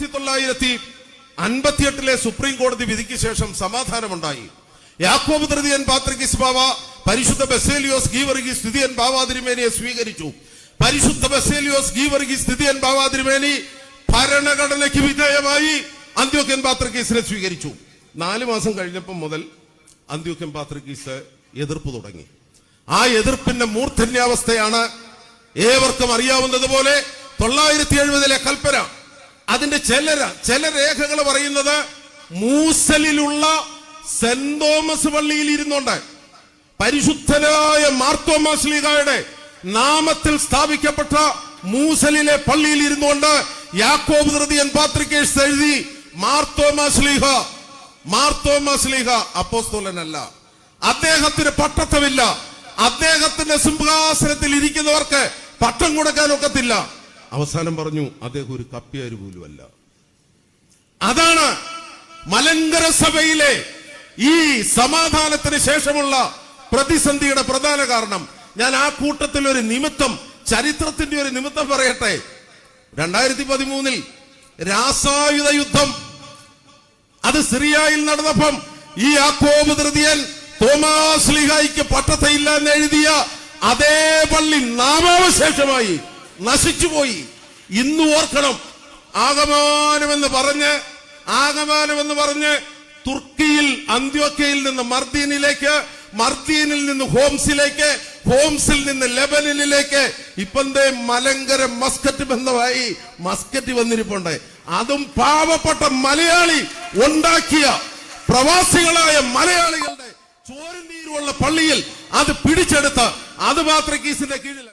ആയിരത്തി തൊള്ളായിരത്തി അൻപത്തിയെട്ടിലെ സുപ്രീം കോടതി വിധിക്ക് ശേഷം സമാധാനമുണ്ടായി. യാക്കോബ് തൃതീയൻ പാത്രികിസ് ബാവ പരിശുദ്ധ ബസേലിയോസ് ഗീവർഗീസ് സ്ഥിതിയൻ ബാവാതിരിമേനിയെ സ്വീകരിച്ചു. പരിശുദ്ധ ബസേലിയോസ് ഗീവർഗീസ് സ്ഥിതിയൻ ബാവാതിരിമേനി ഭരണഘടനയ്ക്ക് വിധേയമായി അന്ത്യോക്യൻ പാത്രികീസിനെ സ്വീകരിച്ചു. നാല് മാസം കഴിഞ്ഞപ്പം മുതൽ അന്ത്യോക്യൻ പാത്രികീസ് എതിർപ്പ് തുടങ്ങി. ആ എതിർപ്പിന്റെ മൂർധന്യാവസ്ഥയാണ് ഏവർക്കും അറിയാവുന്നതുപോലെ തൊള്ളായിരത്തി എഴുപതിലെ കൽപ്പന. അതിന്റെ ചില ചില രേഖകൾ പറയുന്നത് മൂസലിലുള്ള സെന്റ് തോമസ് പള്ളിയിൽ ഇരുന്നുണ്ട്. പരിശുദ്ധനായ മാർത്തോമാസ്ലിഹായുടെ നാമത്തിൽ സ്ഥാപിക്കപ്പെട്ട മൂസലിലെ പള്ളിയിൽ ഇരുന്നുകൊണ്ട് യാക്കോബ് തൃതീയൻ പാത്രികേഷ് എഴുതി മാർത്തോമാസ്ലിഹ മാർത്തോമാസ്ലിഹ അപ്പോസ്തോലനല്ല. അദ്ദേഹത്തിന് പട്ടത്തമില്ല. അദ്ദേഹത്തിന്റെ സിംഹാസനത്തിൽ ഇരിക്കുന്നവർക്ക് പട്ടം കൊടുക്കാൻ ഒക്കത്തില്ല. അവസാനം പറഞ്ഞു അദ്ദേഹം ഒരു കപ്പിയാര് അല്ല അതാണ് മലങ്കര സഭയിലെ ഈ സമാധാനത്തിന് ശേഷമുള്ള പ്രതിസന്ധിയുടെ പ്രധാന കാരണം. ഞാൻ ആ കൂട്ടത്തിൽ ഒരു നിമിത്തം ചരിത്രത്തിന്റെ ഒരു നിമിത്തം പറയട്ടെ. രണ്ടായിരത്തി പതിമൂന്നിൽ രാസായുധ യുദ്ധം. അത് സിറിയയിൽ നടന്നപ്പം ഈ യാക്കോബ് തൃതീയൻ തോമാസ് ലിഹായിക്ക് പട്ടത്തയില്ല എന്ന് എഴുതിയ അതേ പള്ളി നാമാവശേഷമായി നശിച്ചുപോയി. ഇന്ന് ഓർക്കണം. ആഗമാനമെന്ന് പറഞ്ഞ് ആഗമാനമെന്ന് പറഞ്ഞ് തുർക്കിയിൽ അന്ത്യോക്കയിൽ നിന്ന് മർദീനിലേക്ക് മർദീനിൽ നിന്ന് ഹോംസിലേക്ക് ഹോംസിൽ നിന്ന് ലെബനിലേക്ക് ഇപ്പന്തേ മലങ്കര മസ്കറ്റ് ബന്ധമായി മസ്കറ്റ് വന്നിരിപ്പുണ്ട്. അതും പാവപ്പെട്ട മലയാളി ഉണ്ടാക്കിയ പ്രവാസികളായ മലയാളികളുടെ ചോരനീരുള്ള പള്ളിയിൽ അത് പിടിച്ചെടുത്ത് അത് മാത്രം കീസിന്റെ കീഴിൽ